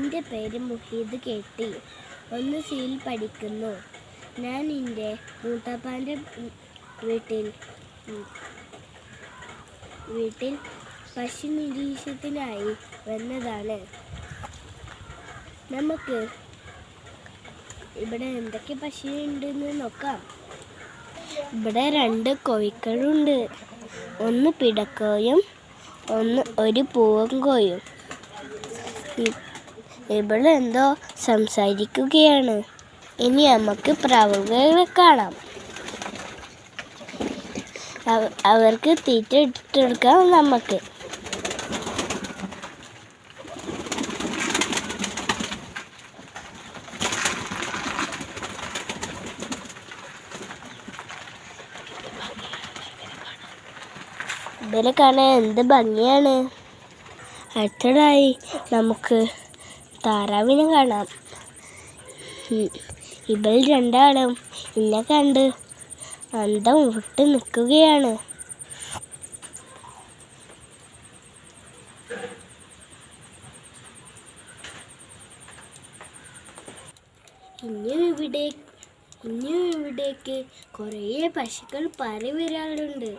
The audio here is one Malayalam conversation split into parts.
എന്റെ പേര് മുഹീദ് കേട്ടി. ഒന്ന് സീൽ പഠിക്കുന്നു. ഞാൻ എന്റെ മൂത്തപ്പാന്റെ വീട്ടിൽ വീട്ടിൽ പശു നിരീക്ഷണത്തിനായി വന്നതാണ്. നമുക്ക് ഇവിടെ എന്തൊക്കെ പശു ഉണ്ടെന്ന് നോക്കാം. ഇവിടെ രണ്ട് കോഴിക്കളുണ്ട്. ഒന്ന് പിടക്കോയും ഒന്ന് ഒരു പൂവൻകോയും. ഇ- ഇവിടെ എന്തോ സംസാരിക്കുകയാണ്. ഇനി നമുക്ക് പ്രാവുകളെ കാണാം. അവർക്ക് തീറ്റ ഇട്ടെടുക്കാം നമുക്ക്. ഇവരെ കാണാൻ എന്ത് ഭംഗിയാണ്. അടുത്തതായി നമുക്ക് താറാവിനെ കാണാം. ഇവൾ രണ്ടാളും എന്നെ കണ്ട് അന്തം വിട്ട് നിൽക്കുകയാണ്. ഇനിയും ഇവിടെ ഇനിയും ഇവിടേക്ക് കുറേ പശുക്കൾ പാറി വരാറുണ്ട്.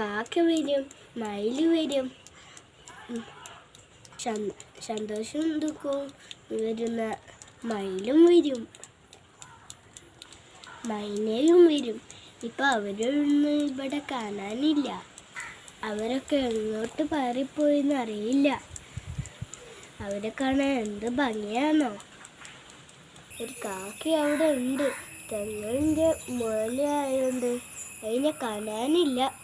കാക്ക വരും മയിൽ വരും. സന്തോഷവും ദുഃഖവും വരുന്ന മയിലും വരും. മൈനയും വരും. ഇപ്പൊ അവരൊന്നും ഇവിടെ കാണാനില്ല. അവരൊക്കെ എങ്ങോട്ട് പാറിപ്പോയെന്ന് അറിയില്ല. അവരെ കാണാൻ എന്ത് ഭംഗിയാണോ ഒരു കാക്ക അവിടെ ഉണ്ട്. തെങ്ങിന്റെ മുകളിലായതുകൊണ്ട് അതിനെ കാണാനില്ല.